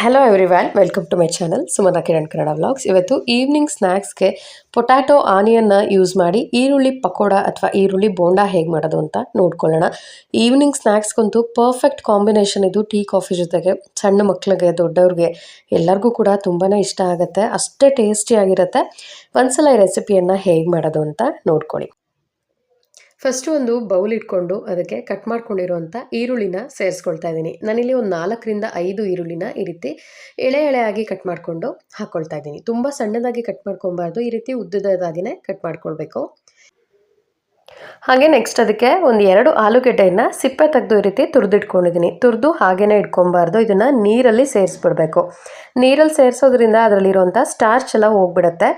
Hello everyone welcome to my channel Sumana Kiran Kannada vlogs ಇವತ್ತು evening ಸ್ನ್ಯಾಕ್ಸ್ಗೆ potato ಆನಿಯನ್ನ use ಮಾಡಿ ಈರುಳ್ಳಿ ಪಕೋಡ ಅಥವಾ ಈರುಳ್ಳಿ ಬೋಂಡ ಹೇಗೆ ಮಾಡೋದು ಅಂತ ನೋಡ್ಕೊಳ್ಳೋಣ. ಈವ್ನಿಂಗ್ ಸ್ನ್ಯಾಕ್ಸ್ಗಂತೂ ಪರ್ಫೆಕ್ಟ್ ಕಾಂಬಿನೇಷನ್ ಇದು ಟೀ, ಕಾಫಿ ಜೊತೆಗೆ. ಸಣ್ಣ ಮಕ್ಕಳಿಗೆ ದೊಡ್ಡವ್ರಿಗೆ ಎಲ್ಲರಿಗೂ ಕೂಡ ತುಂಬಾ ಇಷ್ಟ ಆಗುತ್ತೆ, ಅಷ್ಟೇ ಟೇಸ್ಟಿಯಾಗಿರುತ್ತೆ ಒಂದ್ಸಲ ಈ ರೆಸಿಪಿಯನ್ನು ಹೇಗೆ ಮಾಡೋದು ಅಂತ ನೋಡ್ಕೊಳ್ಳಿ. ಫಸ್ಟು ಒಂದು ಬೌಲ್ ಇಟ್ಕೊಂಡು ಅದಕ್ಕೆ ಕಟ್ ಮಾಡ್ಕೊಂಡಿರುವಂಥ ಈರುಳ್ಳಿನ ಸೇರಿಸ್ಕೊಳ್ತಾ ಇದ್ದೀನಿ. ನಾನಿಲ್ಲಿ ಒಂದು ನಾಲ್ಕರಿಂದ ಐದು ಈರುಳ್ಳಿನ ಈ ರೀತಿ ಎಳೆ ಎಳೆಯಾಗಿ ಕಟ್ ಮಾಡಿಕೊಂಡು ಹಾಕ್ಕೊಳ್ತಾ ಇದ್ದೀನಿ. ತುಂಬ ಸಣ್ಣದಾಗಿ ಕಟ್ ಮಾಡ್ಕೊಬಾರ್ದು ಈ ರೀತಿ ಉದ್ದದಾಗಿನೇ ಕಟ್ ಮಾಡ್ಕೊಳ್ಬೇಕು. ಹಾಗೆ ನೆಕ್ಸ್ಟ್ ಅದಕ್ಕೆ ಒಂದು ಎರಡು ಆಲೂಗೆಡ್ಡೆಯನ್ನು ಸಿಪ್ಪೆ ತೆಗೆದು ಈ ರೀತಿ ತುರಿದಿಟ್ಕೊಂಡಿದ್ದೀನಿ. ತುರಿದು ಹಾಗೇನೆ ಇಟ್ಕೊಬಾರ್ದು ಇದನ್ನು ನೀರಲ್ಲಿ ಸೇರಿಸ್ಬಿಡ್ಬೇಕು. ನೀರಲ್ಲಿ ಸೇರಿಸೋದ್ರಿಂದ ಅದರಲ್ಲಿರುವಂಥ ಸ್ಟಾರ್ಚ್ ಎಲ್ಲ ಹೋಗ್ಬಿಡುತ್ತೆ.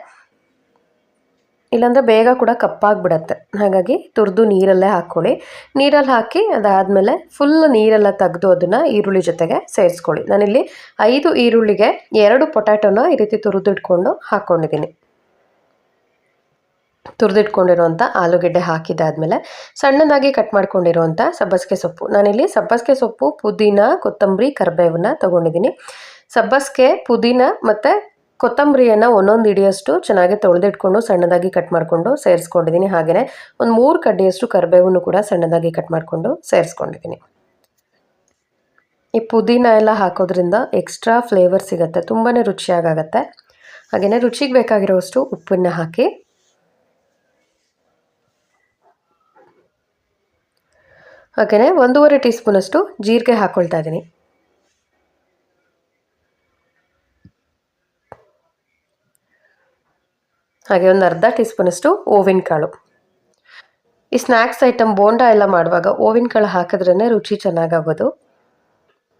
ಇಲ್ಲಾಂದರೆ ಬೇಗ ಕೂಡ ಕಪ್ಪಾಗಿಬಿಡತ್ತೆ. ಹಾಗಾಗಿ ತುರಿದು ನೀರಲ್ಲೇ ಹಾಕ್ಕೊಳ್ಳಿ. ನೀರಲ್ಲಿ ಹಾಕಿ ಅದಾದಮೇಲೆ ಫುಲ್ ನೀರೆಲ್ಲ ತೆಗೆದು ಅದನ್ನು ಈರುಳ್ಳಿ ಜೊತೆಗೆ ಸೇರಿಸ್ಕೊಳ್ಳಿ. ನಾನಿಲ್ಲಿ ಐದು ಈರುಳ್ಳಿಗೆ ಎರಡು ಪೊಟ್ಯಾಟೊನ ಈ ರೀತಿ ತುರಿದಿಟ್ಕೊಂಡು ಹಾಕ್ಕೊಂಡಿದ್ದೀನಿ. ತುರಿದಿಟ್ಕೊಂಡಿರುವಂಥ ಆಲೂಗೆಡ್ಡೆ ಹಾಕಿದಾದ್ಮೇಲೆ ಸಣ್ಣದಾಗಿ ಕಟ್ ಮಾಡ್ಕೊಂಡಿರುವಂಥ ಸಬ್ಬಸಿಗೆ ಸೊಪ್ಪು. ನಾನಿಲ್ಲಿ ಸಬ್ಬಸಿಗೆ ಸೊಪ್ಪು, ಪುದೀನ, ಕೊತ್ತಂಬರಿ, ಕರಿಬೇವನ್ನ ತೊಗೊಂಡಿದ್ದೀನಿ. ಸಬ್ಬಸಿಗೆ, ಪುದೀನ ಮತ್ತು ಕೊತ್ತಂಬರಿಯನ್ನು ಒಂದೊಂದು ಹಿಡಿಯಷ್ಟು ಚೆನ್ನಾಗಿ ತೊಳೆದಿಟ್ಕೊಂಡು ಸಣ್ಣದಾಗಿ ಕಟ್ ಮಾಡಿಕೊಂಡು ಸೇರಿಸ್ಕೊಂಡಿದ್ದೀನಿ ಹಾಗೆಯೇ ಒಂದು ಮೂರು ಕಡ್ಡಿಯಷ್ಟು ಕರಿಬೇವನ್ನು ಕೂಡ ಸಣ್ಣದಾಗಿ ಕಟ್ ಮಾಡಿಕೊಂಡು ಸೇರಿಸ್ಕೊಂಡಿದ್ದೀನಿ ಈ ಪುದೀನ ಎಲ್ಲ ಹಾಕೋದ್ರಿಂದ ಎಕ್ಸ್ಟ್ರಾ ಫ್ಲೇವರ್ ಸಿಗುತ್ತೆ ತುಂಬಾ ರುಚಿಯಾಗತ್ತೆ ಹಾಗೆಯೇ ರುಚಿಗೆ ಬೇಕಾಗಿರೋಷ್ಟು ಉಪ್ಪನ್ನು ಹಾಕಿ. ಹಾಗೆಯೇ ಒಂದೂವರೆ ಟೀ ಸ್ಪೂನಷ್ಟು ಜೀರಿಗೆ ಹಾಕ್ಕೊಳ್ತಾ ಇದ್ದೀನಿ ಹಾಗೆ ಒಂದು ಅರ್ಧ ಟೀ ಸ್ಪೂನಷ್ಟು ಓವಿನ ಕಾಳು. ಈ ಸ್ನ್ಯಾಕ್ಸ್ ಐಟಮ್ ಬೋಂಡ ಎಲ್ಲ ಮಾಡುವಾಗ ಓವಿನ ಕಾಳು ಹಾಕಿದ್ರೇ ರುಚಿ ಚೆನ್ನಾಗಾಗೋದು.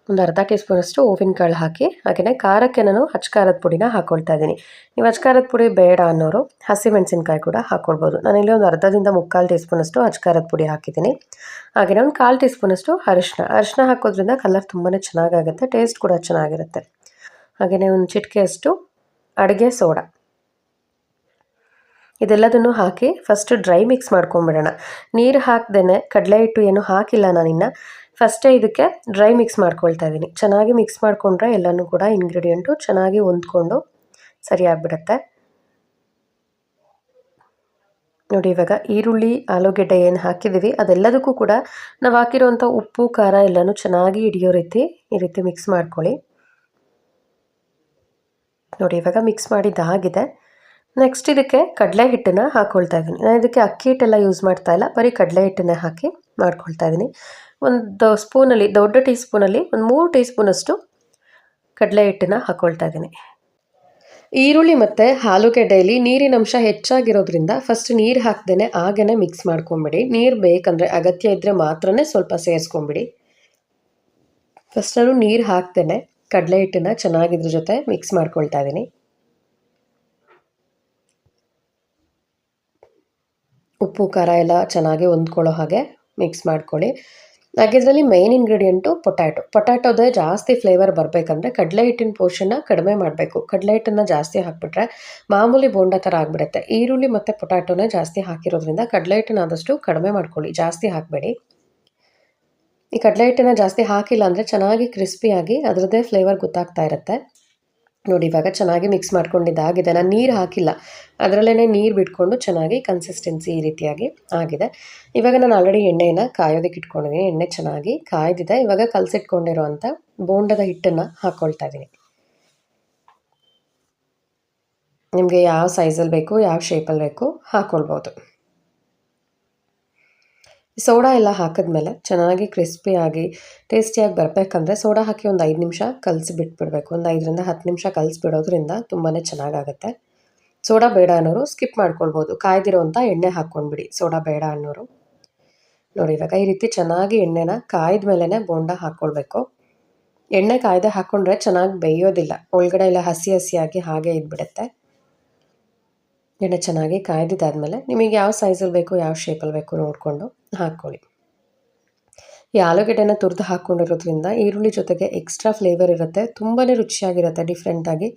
ಒಂದು ಅರ್ಧ ಟೀ ಸ್ಪೂನಷ್ಟು ಓವಿನ ಕಾಳು ಹಾಕಿ ಹಾಗೆಯೇ ಖಾರಕ್ಕೆ ನಾನು ಹಚ್ಕಾರದ ಪುಡಿನ ಹಾಕೊಳ್ತಾ ಇದ್ದೀನಿ. ನೀವು ಹಚ್ಕಾರದ ಪುಡಿ ಬೇಡ ಅನ್ನೋರು ಹಸಿಮೆಣಸಿನ್ಕಾಯಿ ಕೂಡ ಹಾಕ್ಕೊಳ್ಬೋದು ನಾನಿಲ್ಲಿ ಒಂದು ಅರ್ಧದಿಂದ ಮುಕ್ಕಾಲು ಟೀ ಸ್ಪೂನಷ್ಟು ಹಚ್ಕಾರದ ಪುಡಿ ಹಾಕಿದ್ದೀನಿ. ಹಾಗೆಯೇ ಒಂದು ಕಾಲು ಟೀ ಸ್ಪೂನಷ್ಟು ಅರಿಶಿನ ಅರಿಶಿನ ಹಾಕೋದ್ರಿಂದ ಕಲರ್ ತುಂಬಾ ಚೆನ್ನಾಗಾಗುತ್ತೆ, ಟೇಸ್ಟ್ ಕೂಡ ಚೆನ್ನಾಗಿರುತ್ತೆ. ಹಾಗೆಯೇ ಒಂದು ಚಿಟಿಕೆಯಷ್ಟು ಅಡುಗೆ ಸೋಡಾ. ಇದೆಲ್ಲದನ್ನು ಹಾಕಿ ಫಸ್ಟ್ ಡ್ರೈ ಮಿಕ್ಸ್ ಮಾಡ್ಕೊಂಬಿಡೋಣ. ನೀರು ಹಾಕ್ದೇ ಕಡಲೆ ಹಿಟ್ಟು ಏನು ಹಾಕಿಲ್ಲ ನಾನಿನ್ನು ಫಸ್ಟೇ ಇದಕ್ಕೆ ಡ್ರೈ ಮಿಕ್ಸ್ ಮಾಡ್ಕೊಳ್ತಾ ಇದ್ದೀನಿ. ಚೆನ್ನಾಗಿ ಮಿಕ್ಸ್ ಮಾಡಿಕೊಂಡ್ರೆ ಎಲ್ಲನೂ ಕೂಡ ಇಂಗ್ರೀಡಿಯೆಂಟು ಚೆನ್ನಾಗಿ ಹೊಂದ್ಕೊಂಡು ಸರಿಯಾಗಿಬಿಡುತ್ತೆ ನೋಡಿ ಇವಾಗ ಈರುಳ್ಳಿ, ಆಲೂಗೆಡ್ಡೆ ಏನು ಹಾಕಿದ್ದೀವಿ ಅದೆಲ್ಲದಕ್ಕೂ ಕೂಡ ನಾವು ಹಾಕಿರೋವಂಥ ಉಪ್ಪು, ಖಾರ ಎಲ್ಲನೂ ಚೆನ್ನಾಗಿ ಹಿಡಿಯೋ ರೀತಿ ಈ ರೀತಿ ಮಿಕ್ಸ್ ಮಾಡ್ಕೊಳ್ಳಿ. ನೋಡಿ ಇವಾಗ ಮಿಕ್ಸ್ ಮಾಡಿದ್ದಾಗಿದೆ. ನೆಕ್ಸ್ಟ್ ಇದಕ್ಕೆ ಕಡಲೆ ಹಿಟ್ಟನ್ನು ಹಾಕ್ಕೊಳ್ತಾ ಇದ್ದೀನಿ. ನಾನು ಇದಕ್ಕೆ ಅಕ್ಕಿ ಹಿಟ್ಟೆಲ್ಲ ಯೂಸ್ ಮಾಡ್ತಾ ಇಲ್ಲ. ಬರೀ ಕಡಲೆ ಹಿಟ್ಟನ್ನೇ ಹಾಕಿ ಮಾಡ್ಕೊಳ್ತಾ ಇದ್ದೀನಿ. ಒಂದು ಸ್ಪೂನಲ್ಲಿ, ದೊಡ್ಡ ಟೀ ಸ್ಪೂನಲ್ಲಿ ಒಂದು ಮೂರು ಟೀ ಸ್ಪೂನಷ್ಟು ಕಡಲೆ ಹಿಟ್ಟನ್ನು ಹಾಕ್ಕೊಳ್ತಾ ಇದ್ದೀನಿ. ಈರುಳ್ಳಿ ಮತ್ತು ಆಲೂಗೆಡ್ಡೆಯಲ್ಲಿ ನೀರಿನ ಅಂಶ ಹೆಚ್ಚಾಗಿರೋದ್ರಿಂದ ಫಸ್ಟ್ ನೀರು ಹಾಕ್ದೇ ಆಗೇ ಮಿಕ್ಸ್ ಮಾಡ್ಕೊಂಬಿಡಿ. ನೀರು ಬೇಕಂದರೆ ಅಗತ್ಯ ಇದ್ದರೆ ಮಾತ್ರ ಸ್ವಲ್ಪ ಸೇರಿಸ್ಕೊಂಬಿಡಿ. ಫಸ್ಟ್ ನೀರು ಹಾಕ್ದೇ ಕಡಲೆ ಹಿಟ್ಟನ್ನು ಚೆನ್ನಾಗಿದ್ರ ಜೊತೆ ಮಿಕ್ಸ್ ಮಾಡ್ಕೊಳ್ತಾ ಇದ್ದೀನಿ. ಉಪ್ಪು, ಖಾರ ಎಲ್ಲ ಚೆನ್ನಾಗಿ ಹೊಂದ್ಕೊಳ್ಳೋ ಹಾಗೆ ಮಿಕ್ಸ್ ಮಾಡ್ಕೊಳ್ಳಿ. ಹಾಗೆ ಇದರಲ್ಲಿ ಮೇಯ್ನ್ ಇಂಗ್ರೀಡಿಯೆಂಟು ಪೊಟ್ಯಾಟೊ ಪೊಟ್ಯಾಟೊದೇ ಜಾಸ್ತಿ ಫ್ಲೇವರ್ ಬರಬೇಕಂದ್ರೆ ಕಡಲೆ ಹಿಟ್ಟಿನ ಪೋರ್ಷನ್ನ ಕಡಿಮೆ ಮಾಡಬೇಕು. ಕಡಲೆ ಹಿಟ್ಟನ್ನು ಜಾಸ್ತಿ ಹಾಕಿಬಿಟ್ರೆ ಮಾಮೂಲಿ ಬೋಂಡ ಥರ ಆಗಿಬಿಡುತ್ತೆ. ಈರುಳ್ಳಿ ಮತ್ತು ಪೊಟ್ಯಾಟೋನೇ ಜಾಸ್ತಿ ಹಾಕಿರೋದ್ರಿಂದ ಕಡಲೆ ಹಿಟ್ಟನ್ನ ಆದಷ್ಟು ಕಡಿಮೆ ಮಾಡ್ಕೊಳ್ಳಿ. ಜಾಸ್ತಿ ಹಾಕಬೇಡಿ. ಈ ಕಡಲೆ ಹಿಟ್ಟನ್ನು ಜಾಸ್ತಿ ಹಾಕಿಲ್ಲ ಅಂದರೆ ಚೆನ್ನಾಗಿ ಕ್ರಿಸ್ಪಿಯಾಗಿ ಅದರದ್ದೇ ಫ್ಲೇವರ್ ಗೊತ್ತಾಗ್ತಾ ಇರುತ್ತೆ. ನೋಡಿ, ಇವಾಗ ಚೆನ್ನಾಗಿ ಮಿಕ್ಸ್ ಮಾಡ್ಕೊಂಡಿದ್ದಾಗಿದೆ ನಾನು ನೀರು ಹಾಕಿಲ್ಲ. ಅದರಲ್ಲೇ ನೀರು ಬಿಟ್ಕೊಂಡು ಚೆನ್ನಾಗಿ ಕನ್ಸಿಸ್ಟೆನ್ಸಿ ಈ ರೀತಿಯಾಗಿ ಆಗಿದೆ. ಇವಾಗ ನಾನು ಆಲ್ರೆಡಿ ಎಣ್ಣೆಯನ್ನು ಕಾಯೋದಕ್ಕೆ ಇಟ್ಕೊಂಡಿದ್ದೀನಿ ಎಣ್ಣೆ ಚೆನ್ನಾಗಿ ಕಾಯ್ದಿದೆ. ಇವಾಗ ಕಲಸಿಟ್ಕೊಂಡಿರುವಂಥ ಬೋಂಡದ ಹಿಟ್ಟನ್ನು ಹಾಕ್ಕೊಳ್ತಾ ಇದ್ದೀನಿ ನಿಮಗೆ ಯಾವ ಸೈಜಲ್ಲಿ ಬೇಕು, ಯಾವ ಶೇಪಲ್ಲಿ ಬೇಕು ಹಾಕ್ಕೊಳ್ಬೋದು ಸೋಡಾ ಎಲ್ಲ ಹಾಕಿದ್ಮೇಲೆ ಚೆನ್ನಾಗಿ ಕ್ರಿಸ್ಪಿಯಾಗಿ ಟೇಸ್ಟಿಯಾಗಿ ಬರಬೇಕಂದ್ರೆ ಸೋಡಾ ಹಾಕಿ ಒಂದು ಐದು ನಿಮಿಷ ಕಲಸಿ ಬಿಟ್ಬಿಡಬೇಕು ಒಂದು ಐದರಿಂದ ಹತ್ತು ನಿಮಿಷ ಕಲಸಿಬಿಡೋದ್ರಿಂದ ತುಂಬಾ ಚೆನ್ನಾಗಾಗುತ್ತೆ. ಸೋಡಾ ಬೇಡ ಅನ್ನೋರು ಸ್ಕಿಪ್ ಮಾಡ್ಕೊಳ್ಬೋದು. ಕಾಯ್ದಿರೋಂಥ ಎಣ್ಣೆ ಹಾಕ್ಕೊಂಡ್ಬಿಡಿ ಸೋಡಾ ಬೇಡ ಅನ್ನೋರು. ನೋಡಿ ಇವಾಗ ಈ ರೀತಿ ಚೆನ್ನಾಗಿ ಎಣ್ಣೆನ ಕಾಯ್ದ ಮೇಲೇ ಬೋಂಡ ಹಾಕ್ಕೊಳ್ಬೇಕು ಎಣ್ಣೆ ಕಾಯ್ದೆ ಹಾಕ್ಕೊಂಡ್ರೆ ಚೆನ್ನಾಗಿ ಬೇಯೋದಿಲ್ಲ. ಒಳಗಡೆ ಎಲ್ಲ ಹಸಿ ಹಸಿಯಾಗಿ ಹಾಗೆ ಇದ್ಬಿಡುತ್ತೆ. ಎಣ್ಣೆ ಚೆನ್ನಾಗಿ ಕಾಯ್ದಿದ್ದಾದಮೇಲೆ ನಿಮಗೆ ಯಾವ ಸೈಜಲ್ಲಿ ಬೇಕು, ಯಾವ ಶೇಪಲ್ಲಿ ಬೇಕು ನೋಡಿಕೊಂಡು ಹಾಕ್ಕೊಳ್ಳಿ. ಈ ಆಲೂಗಡ್ಡೆನ ತುರಿದು ಹಾಕ್ಕೊಂಡಿರೋದ್ರಿಂದ ಈರುಳ್ಳಿ ಜೊತೆಗೆ ಎಕ್ಸ್ಟ್ರಾ ಫ್ಲೇವರ್ ಇರುತ್ತೆ ತುಂಬಾ ರುಚಿಯಾಗಿರುತ್ತೆ ಡಿಫ್ರೆಂಟಾಗಿ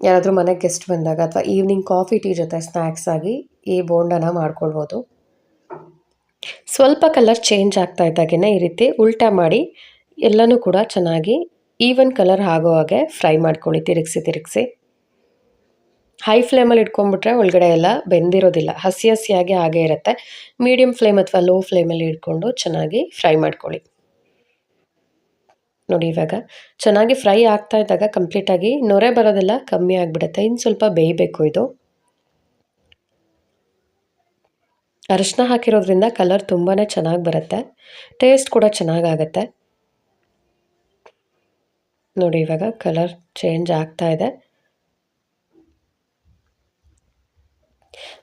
ಯಾರಾದರೂ ಮನೆಗೆ ಗೆಸ್ಟ್ ಬಂದಾಗ ಅಥವಾ ಈವ್ನಿಂಗ್ ಕಾಫಿ ಟೀ ಜೊತೆ ಸ್ನ್ಯಾಕ್ಸ್ ಆಗಿ ಈ ಬೋಂಡನ ಮಾಡ್ಕೊಳ್ಬೋದು. ಸ್ವಲ್ಪ ಕಲರ್ ಚೇಂಜ್ ಆಗ್ತಾ ಇದ್ದಾಗೇ ಈ ರೀತಿ ಉಲ್ಟಾ ಮಾಡಿ ಎಲ್ಲನೂ ಕೂಡ ಚೆನ್ನಾಗಿ ಈವನ್ ಕಲರ್ ಆಗೋ ಹಾಗೆ ಫ್ರೈ ಮಾಡ್ಕೊಳ್ಳಿ, ತಿರುಗಿಸಿ ತಿರುಗಿಸಿ. ಹೈ ಫ್ಲೇಮಲ್ಲಿ ಇಟ್ಕೊಂಡ್ಬಿಟ್ರೆ ಒಳಗಡೆ ಎಲ್ಲ ಬೆಂದಿರೋದಿಲ್ಲ. ಹಸಿ ಹಸಿಯಾಗಿ ಹಾಗೆ ಇರುತ್ತೆ. ಮೀಡಿಯಮ್ ಫ್ಲೇಮ್ ಅಥವಾ ಲೋ ಫ್ಲೇಮಲ್ಲಿ ಇಟ್ಕೊಂಡು ಚೆನ್ನಾಗಿ ಫ್ರೈ ಮಾಡ್ಕೊಳ್ಳಿ. ನೋಡಿ ಇವಾಗ, ಚೆನ್ನಾಗಿ ಫ್ರೈ ಆಗ್ತಾ ಇದ್ದಾಗ ಕಂಪ್ಲೀಟಾಗಿ ನೊರೆ ಬರೋದೆಲ್ಲ ಕಮ್ಮಿ ಆಗಿಬಿಡುತ್ತೆ. ಇನ್ನು ಸ್ವಲ್ಪ ಬೇಯಬೇಕು ಇದು. ಅರಶಿನ ಹಾಕಿರೋದ್ರಿಂದ ಕಲರ್ ತುಂಬಾ ಚೆನ್ನಾಗಿ ಬರುತ್ತೆ. ಟೇಸ್ಟ್ ಕೂಡ ಚೆನ್ನಾಗಾಗತ್ತೆ ನೋಡಿ ಇವಾಗ ಕಲರ್ ಚೇಂಜ್ ಆಗ್ತಾ ಇದೆ.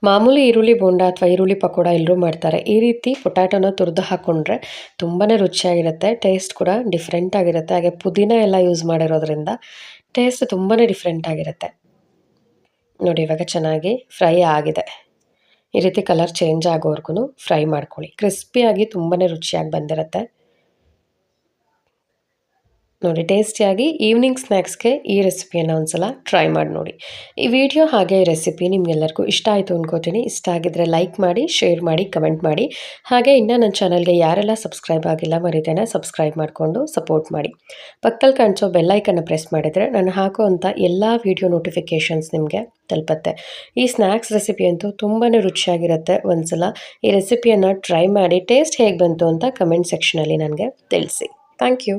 ಮಾಮೂಲಿ ಈರುಳ್ಳಿ ಬೋಂಡ ಅಥವಾ ಈರುಳ್ಳಿ ಪಕೋಡ ಎಲ್ಲರೂ ಮಾಡ್ತಾರೆ. ಈ ರೀತಿ ಪೊಟ್ಯಾಟೊನ ತುರಿದು ಹಾಕ್ಕೊಂಡ್ರೆ ತುಂಬಾ ರುಚಿಯಾಗಿರುತ್ತೆ, ಟೇಸ್ಟ್ ಕೂಡ ಡಿಫ್ರೆಂಟ್ ಆಗಿರುತ್ತೆ. ಹಾಗೆ ಪುದೀನ ಎಲ್ಲ ಯೂಸ್ ಮಾಡಿರೋದ್ರಿಂದ ಟೇಸ್ಟ್ ತುಂಬಾ ಡಿಫ್ರೆಂಟ್ ಆಗಿರುತ್ತೆ. ನೋಡಿ, ಇವಾಗ ಚೆನ್ನಾಗಿ ಫ್ರೈ ಆಗಿದೆ. ಈ ರೀತಿ ಕಲರ್ ಚೇಂಜ್ ಆಗೋವರೆಗೂ ಫ್ರೈ ಮಾಡ್ಕೊಳ್ಳಿ. ಕ್ರಿಸ್ಪಿಯಾಗಿ ತುಂಬಾ ರುಚಿಯಾಗಿ ಬಂದಿರುತ್ತೆ. ನೋಡಿ, ಟೇಸ್ಟಿಯಾಗಿ ಈವ್ನಿಂಗ್ ಸ್ನ್ಯಾಕ್ಸ್ಗೆ ಈ ರೆಸಿಪಿಯನ್ನು ಒಂದ್ಸಲ ಟ್ರೈ ಮಾಡಿ ನೋಡಿ. ಈ ವಿಡಿಯೋ ಹಾಗೆ ಈ ರೆಸಿಪಿ ನಿಮ್ಗೆಲ್ಲರಿಗೂ ಇಷ್ಟ ಆಯಿತು ಅಂದ್ಕೋತೀನಿ ಇಷ್ಟ ಆಗಿದ್ರೆ ಲೈಕ್ ಮಾಡಿ ಶೇರ್ ಮಾಡಿ ಕಮೆಂಟ್ ಮಾಡಿ. ಹಾಗೆ ಇನ್ನೂ ನನ್ನ ಚಾನಲ್ಗೆ ಯಾರೆಲ್ಲ ಸಬ್ಸ್ಕ್ರೈಬ್ ಆಗಿಲ್ಲ, ಮರಿತೇನೆ ಸಬ್ಸ್ಕ್ರೈಬ್ ಮಾಡಿಕೊಂಡು ಸಪೋರ್ಟ್ ಮಾಡಿ. ಪಕ್ಕದಲ್ಲಿ ಕಾಣಿಸೋ ಬೆಲ್ಲೈಕನ್ನು ಪ್ರೆಸ್ ಮಾಡಿದರೆ ನಾನು ಹಾಕುವಂಥ ಎಲ್ಲ ವಿಡಿಯೋ ನೋಟಿಫಿಕೇಷನ್ಸ್ ನಿಮಗೆ ತಲುಪತ್ತೆ. ಈ ಸ್ನ್ಯಾಕ್ಸ್ ರೆಸಿಪಿ ಅಂತೂ ತುಂಬಾ ರುಚಿಯಾಗಿರುತ್ತೆ. ಒಂದ್ಸಲ ಈ ರೆಸಿಪಿಯನ್ನು ಟ್ರೈ ಮಾಡಿ ಟೇಸ್ಟ್ ಹೇಗೆ ಬಂತು ಅಂತ ಕಮೆಂಟ್ ಸೆಕ್ಷನಲ್ಲಿ ನನಗೆ ತಿಳಿಸಿ. Thank you